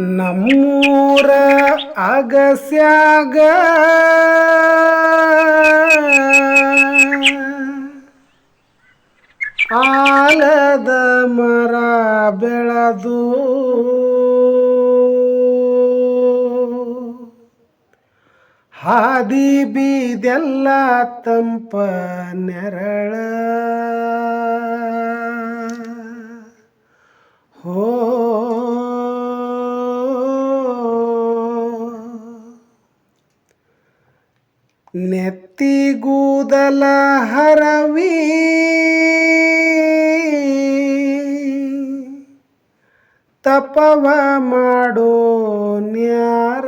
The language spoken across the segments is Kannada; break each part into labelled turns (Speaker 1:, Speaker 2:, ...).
Speaker 1: ನಮ್ಮೂರ ಅಗಸ್ಯಾಗ. ಆಲದ ಮರ ಬೆಳೆದು ಹಾದಿ ಬೀದೆಲ್ಲ ತಂಪ ನೆರಳ. ನೆತ್ತಿಗೂದಲ ಹರವಿ. ತಪವ ಮಾಡೋ ನ್ಯಾರ.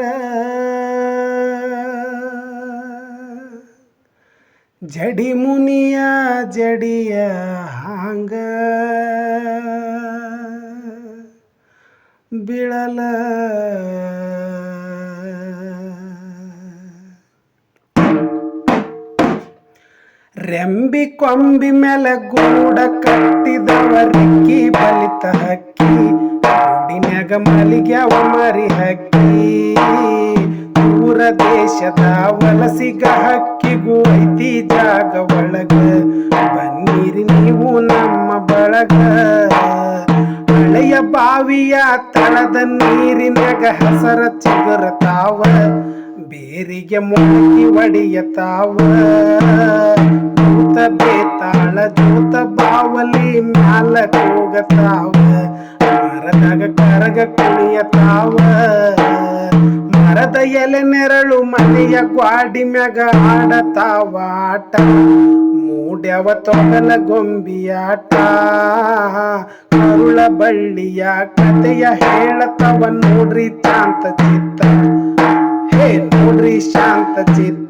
Speaker 1: ಜಡಿ ಮುನಿಯ ಜಡಿಯ ಹಾಂಗ. ಬಿಳಲ ರೆಂಬಿ ಕೊಂಬಿ ಮೇಲೆ ಗೂಡ ಕಟ್ಟಿದವರಿಕ್ಕಿ ಬಲಿತ ಹಕ್ಕಿ. ಗೂಡಿನ್ಯಾಗ ಮಲಿಗ್ಯಾವ ಮರಿ ಹಕ್ಕಿ. ದೂರ ದೇಶದ ವಲಸಿಗ ಹಕ್ಕಿಗೂ ಐತಿ ಜಾಗ ಒಳಗ. ಬನ್ನಿರಿ ನೀವು ನಮ್ಮ ಬಳಗ. ಹಳೆಯ ಬಾವಿಯ ತಳದ ನೀರಿನಾಗ ಹಸರ ಚಿಗುರತಾವ. ಬೇರಿಗೆ ಮೊಳಕಿ ಒಡೆಯತಾವ. ಕೂಗತಾವ ಮರದಾಗ ಕರಗ ಕುಣಿಯತಾವ ಮರದ ಎಲೆ ನೆರಳು ಮನೆಯ ಗ್ವಾಡಿ ಮ್ಯಾಗ ಆಡತಾವ ಆಟ. ಮೂಡ್ಯವ ತೊಗಲ ಗೊಂಬಿಯಾಟ ಕರುಳ ಬಳ್ಳಿಯ ಕತೆಯ ಹೇಳತವ ನೋಡ್ರಿ ಶಾಂತ ಚಿತ್ತ. ಹೇ ನೋಡ್ರಿ ಶಾಂತ ಚಿತ್ತ.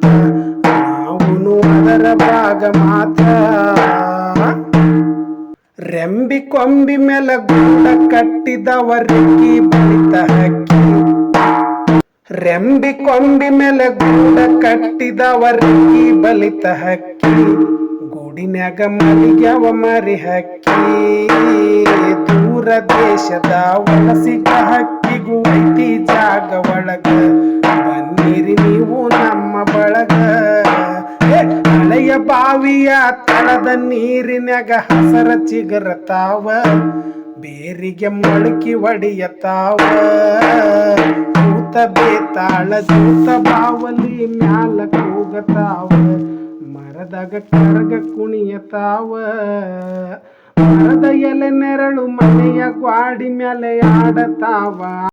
Speaker 1: ರೆಂಬಿ ಕೊಂಬಿ ಮೇಲೆ ಗೂಡ ಕಟ್ಟಿದವರಿಕ್ಕಿ ಬಲಿತ ಹಕ್ಕಿ. ರೆಂಬಿ ಕೊಂಬಿ ಮೇಲೆ ಗೂಡ ಕಟ್ಟಿದವರಿಕ್ಕಿ ಬಲಿತ ಹಕ್ಕಿ. ಗೂಡಿನ್ಯಾಗ ಮಲಿಗ್ಯಾವ ಮರಿ ಹಕ್ಕಿ. ದೂರ ದೇಶದ ವಲಸಿಗ ಹಕ್ಕಿಗೂ ಐತಿ ಜಾಗ ಒಳಗ. ಬಾವಿಯ ತಳದ ನೀರಿನಾಗ ಹಸರ ಚಿಗರತಾವ, ಬೇರಿಗೆ ಮೊಳಕಿ ಒಡೆಯತಾವ. ಕೂತ ಬೇತಾಳ ಜೂತ ಬಾವಲಿ ಮ್ಯಾಲ ಕೂಗತಾವ, ಮರದಾಗ ಕರಗ ಕುಣಿಯತಾವ. ಮರದ ಎಲೆ ನೆರಳು ಮನೆಯ ಗ್ವಾಡಿ ಮ್ಯಾಲೆ ಆಡತಾವ.